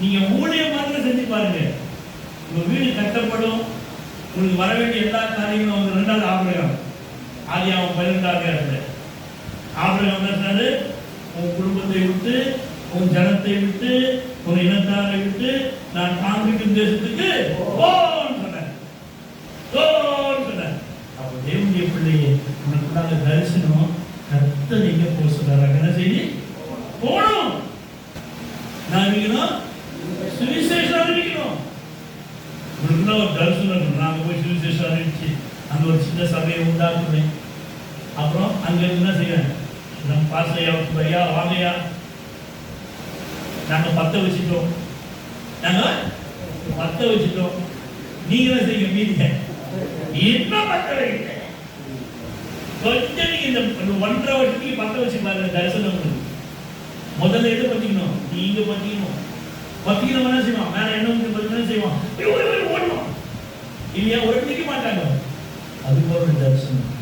நீங்க ஊழிய மாதிரி செஞ்சு பாருங்க. உங்க வீடு கட்டப்படும். உங்களுக்கு வர வேண்டிய எல்லா காரியங்களும் அவங்க ரெண்டாவது ஆபிரகம் ஆதி அவன் பதினெட்டாவது இடத்துல ஆபிரகம் என்ன சொன்னாரு? உன் குடும்பத்தை விட்டு உன் ஜனத்தை விட்டு உன் இனத்தாரை விட்டு நான் காண்பிக்கும் தேசத்துக்கு அப்போ தேவனுடைய பிள்ளையே உனக்குள்ளாக தரிசனம் கத்த எங்க போக சொல்றாங்க என்ன செய்தி? போகணும். நான் சுவிசேஷம் அறிவிக்கணும் உங்களுக்குள்ள ஒரு தரிசனம் இருக்கணும் நாங்க போய் சுவிசேஷம் அறிவிச்சு அங்க ஒரு சின்ன சபையை உண்டாக்குவேன் அப்புறம் அங்க இருந்து என்ன செய்வேன் நம்ம பாசையா ஐயா வாங்கய்யா நாங்க பத்த வச்சுட்டோம் நாங்கள் பத்த வச்சுட்டோம் நீங்க என்ன செய்யுங்க மீதிய என்ன பத்த வைக்க கொஞ்சம் நீங்க இந்த ஒன்றரை வருஷத்துக்கு பத்த வச்சு பாருங்க தரிசனம் முதல்ல எது பண்ணிக்கணும் நீங்க பண்ணிக்கணும் பத்திக்கணும் என்ன செய்வான். வேற என்ன வந்து செய்வான். ஐயோ, ஓடணும். இல்லையா? ஒரு நிக்க மாட்டாங்க. அது போல ஒரு தரிசனம்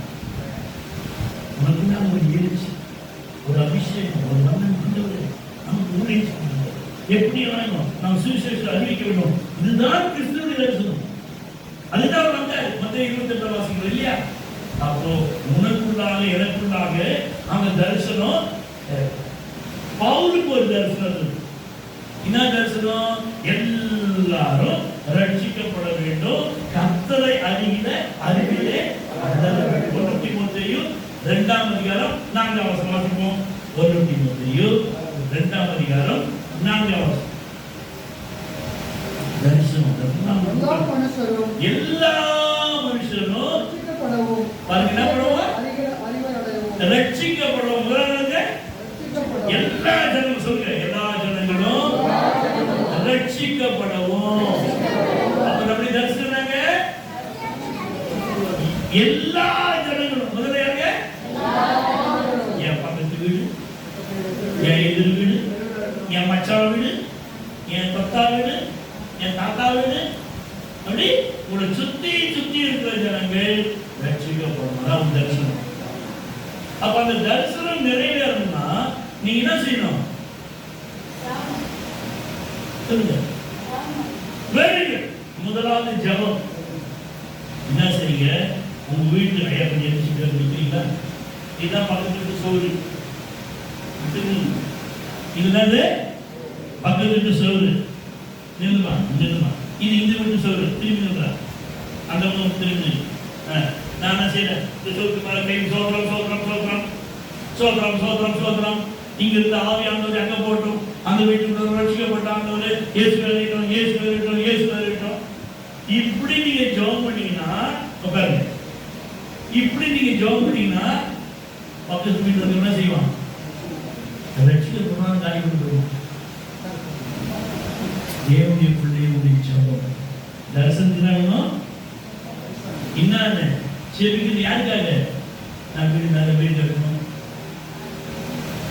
உனக்குள்ள ஒரு எழுச்சி ஒரு அபிஷேகம் ஒரு மன்னன் நமக்கு ஊழியம் எப்படி ஆகணும் நாம் சுவிசேஷம் அறிவிக்க வேண்டும். இதுதான் கிறிஸ்துவனுடைய தரிசனம். அதுதான் நம்ம மத்த இருபத்தி எட்டு வாசிக்கிறோம் இல்லையா? அப்போ உனக்குள்ளாக எனக்குள்ளாக அந்த தரிசனம் பவுலுக்கு ஒரு தரிசனம். இருக்கு என்ன தரிசனம் எல்லாரும் ரட்சிக்கப்பட வேண்டும். கர்த்தரை அறிகிற அறிவிலே வளர வேண்டும். ஒன்று தீமோத்தேயு இரண்டாம் அதிகாரம் நான்காம் வாசிப்போம். ஒன்று தீமோத்தேயு இரண்டாம் அதிகாரம் நான்காம் தரிசனம் எல்லா மனுஷனும் ரட்சிக்கப்படும் எல்லா சொல்லுங்க எல்லா ஜனங்களும் ரட்சிக்கப்படவும் அப்ப நம்ம தரிசனாங்க எல்லா ஜனங்களும் முதல்ல யாருங்க? என் பக்கத்து வீடு என் எதிர் வீடு என் மச்சான் வீடு என் தொத்தா வீடு என் தாத்தா வீடு. அப்படி உங்களை சுத்தி சுத்தி இருக்கிற ஜனங்கள் ரட்சிக்கப்படணும் அதான் தரிசனம். அப்ப அந்த தரிசனம் நிறைவேறணும்னா நீங்க என்ன செய்யணும்? சொல்லுங்க. வெரி குட் முதலாவது ஜெபம். என்ன செய்யுங்க? உங்க வீட்டு ஐயப்பன் கொஞ்சம் எழுச்சிட்டு இருக்கிறீங்களா இதுதான் பக்கத்து சோறு. இதுதான் பக்கத்து வீட்டு சோறு. நில்லுமா நில்லுமா. இது இந்த வீட்டு சோறு. திரும்பி நின்றா அந்த பக்கம் திரும்பி நான் என்ன செய்யறேன்? இந்த சோத்துக்கு மேல கை சோத்திரம் சோத்திரம் சோத்திரம். சோத்திரம் சோத்திரம் சோத்திரம். இங்க இருந்த ஆவியானவர் அங்க போட்டோம். அந்த வீட்டுக்குள்ள ரட்சிக்கப்பட்ட ஆண்டவர் வேலையிட்டோம் இயேசு இயேசு வேலையிட்டோம் இப்படி நீங்க ஜெபம் பண்ணீங்கன்னா உட்காருங்க இப்படி பண்ணீங்கன்னா பக்கத்து என்ன செய்வான் ரட்சிக்கப்படாத காரியம் போயிடும் தேவனுடைய பிள்ளையுடைய ஜெபம் தரிசனத்தினாலும் என்னன்னு செபிக்கிறது யாருக்காக? நான் வீடு நல்ல வீடு கட்டணும்.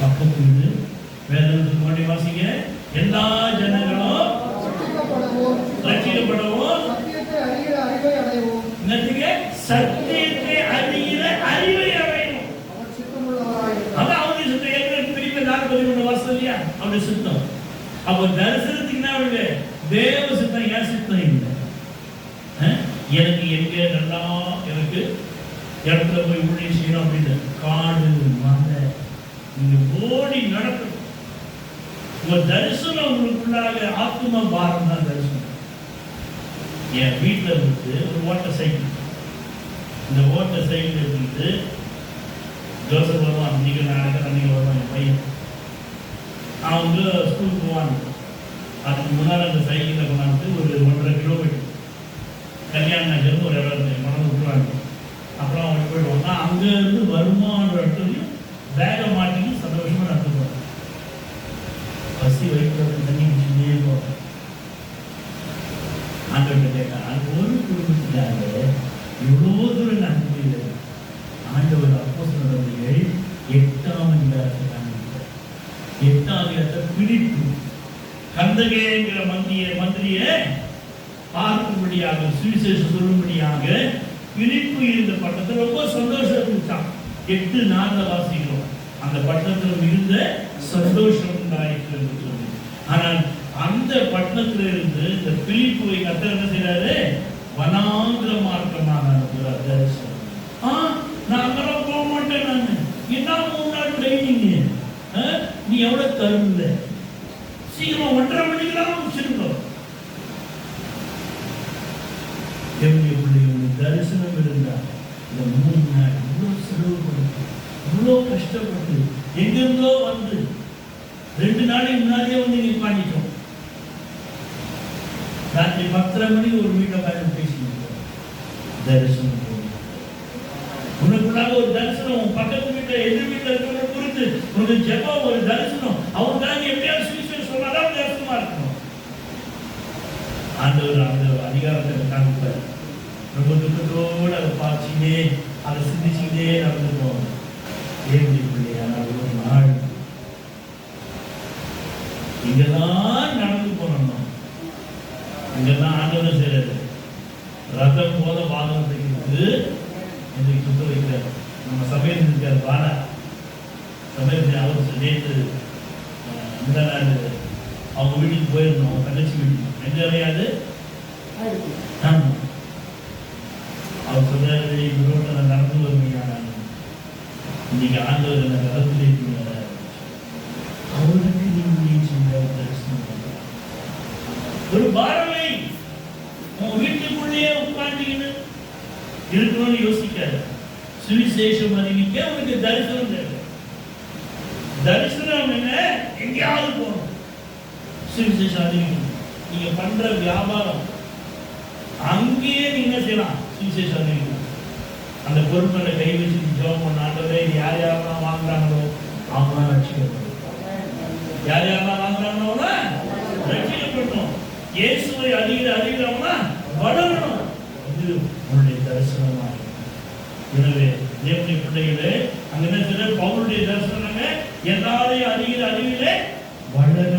பக்கத்து வீடு. வேதத்துக்கு முன்னாடி வாசிக்க எல்லா ஜனங்களும் அவருடைய சுத்தம். அப்போ தரிசனத்துக்கு என்ன அவருடைய தேவ சுத்தம் ஏன் சுத்தம் இல்லை எனக்கு எங்க நல்லா எனக்கு இடத்துல போய் ஊழியம் செய்யணும் அப்படின்னு. காடு மலை. நீங்க ஓடி நடக்கும். உங்க தரிசனம் உங்களுக்குள்ளாக ஆத்ம பாரம் தான் தரிசனம். என் வீட்டில் இருந்து ஒரு ஓட்ட சைக்கிள். இந்த ஓட்ட சைக்கிள் எடுத்துக்கிட்டு ஜோசப் வருவான் இன்னைக்கு நாளைக்கு அன்னைக்கு வருவான் என் பையன். அவன் வந்து ஸ்கூலுக்கு போவாங்க அதுக்கு முன்னால் அந்த சைக்கிளில் கொண்டாந்து ஒரு ஒன்றரை கிலோமீட்டர் கல்யாண நகர் ஒரு இடம் மனம் விட்டுருவாங்க. அப்புறம் அவங்க போயிடுவாங்க நான் அங்கேருந்து வருமான இடத்துலையும் பேகை மாட்டின்னு சந்தோஷமாக நடந்து போகிறேன் பசி வைக்கிறது தண்ணி குடிச்சுட்டே போவாங்க ஆண்டவர்கிட்ட கேட்டேன் அது ஒரு குடும்பத்திலாக இவ்வளோ தூரம் நான் முடியல ஆண்டவர் அப்போ சொன்னவர்கள் எட்டாம் அதிகாரத்தை பிடிப்பு கந்தகேங்கிற மந்திய மந்திரியை பார்க்கும்படியாக சுவிசேஷம் சொல்லும்படியாக பிரிப்பு இருந்த பட்டத்தை ரொம்ப சந்தோஷம் எட்டு நான்கு வாசிக்கிறோம். அந்த பட்டணத்தில் இருந்த சந்தோஷம் உண்டாயிற்று என்று சொல்லி. ஆனால் அந்த பட்டணத்துல இருந்து இந்த பிலிப்புவை கத்த என்ன செய்யறாரு வனாந்திர மார்க்கமாக அனுப்புகிறார் தரிசனம் ஆ நான் அங்கெல்லாம் போக மாட்டேன் நான். என்ன மூணு நாள் ட்ரைனிங் நீ எவ்வளவு தருந்த? சீக்கிரம் ஒன்றரை மணிக்கெல்லாம் முடிச்சிருங்க என்னுடைய பிள்ளைகளுடைய தரிசனம் இருந்தா இந்த மூணு நாள் இவ்வளோ செலவு கொடுத்து இவ்வளோ கஷ்டப்பட்டு எங்கிருந்தோ வந்து ரெண்டு நாளைக்கு முன்னாடியே வந்து நிப்பாட்டிட்டோம் ராத்திரி பத்தரை மணிக்கு ஒரு வீட்டில் உட்காந்து பேசிட்டு தரிசனம் உனக்குள்ளாக ஒரு தரிசனம் உன் பக்கத்து வீட்டில் எதிர் வீட்டில் இருக்கிறவங்க குறித்து உனக்கு ஜெபம் ஒரு தரிசனம். அவனுக்காக எப்படியாவது சுவிசேஷம் சொன்னாதான் தரிசனமா இருக்கணும் ஆண்டவர் அந்த அதிகாரத்தை காமிப்பார் ரொம்ப துக்கத்தோடு அதை பார்த்துக்கிட்டே அதை சிந்திச்சுக்கிட்டே நடந்து போவோம் தேவனுடைய பிள்ளையான ஒரு நாள் இங்கெல்லாம் நடந்து போனோம். இங்கெல்லாம் ஆண்டவர் செய்யறது ரத்தம் போல வாகனத்தை இருக்கு இன்றைக்கு சுத்த வைக்கிறார். நம்ம சமையல் இருக்கார் பாலா சமையல் அவர் நேற்று இந்த நாள் அவங்க வீட்டுக்கு போயிருந்தோம். தங்கச்சி வீட்டுக்கு. எங்க ஆமா அவர் சொன்னாரு இந்த ரோட்ல நான் நடந்து நான் இன்னைக்கு ஆண்டவர் என்ன நடந்து இருக்கிறார் அவருக்கு நீங்க சொல்ல தரிசனம். ஒரு பாரமே உன் வீட்டுக்குள்ளேயே உட்கார்ந்தீங்கன்னு இருக்கணும்னு யோசிக்காது. சுவிசேஷம் அறிவிக்க உனக்கு தரிசனம் தேவை. தரிசனம் என்ன? எங்கேயாவது போகணும். சுவிசேஷம் அறிவிக்கணும் நீங்க பண்ற வியாபாரம் அங்கேயே நீங்க செய்யலாம் சுவிசேஷம் அந்த பொறுப்பில் கை வச்சு ஜோம் பண்ணாண்டதே யார் யாரெல்லாம் வாங்குறாங்களோ அவங்களாம் ரட்சிக்கப்படும் யார் யாரெல்லாம் வாங்குறாங்களோ ரட்சிக்கப்படணும். இயேசுவை அறிகிற அறிகிறவனா வளரணும் இது உன்னுடைய தரிசனமாக எனவே தேவனுடைய பிள்ளைகளே அங்கே பவுனுடைய தரிசனமே எல்லாரையும் அறிகிற அறிவிலே வளர